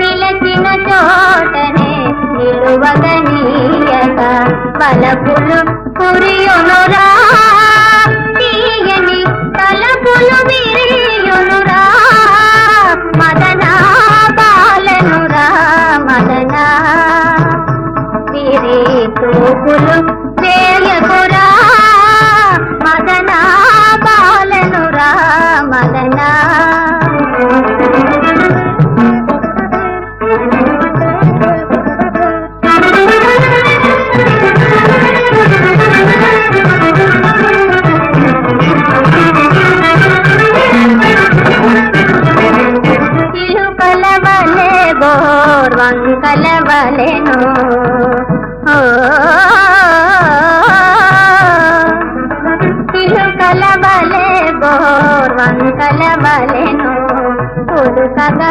నిలచిన చోటనే నిలువగనీయగా బలపులు పురి మదనా చిలుకల వలెను ఓ, గోర్వంకల వలెను పులుకగా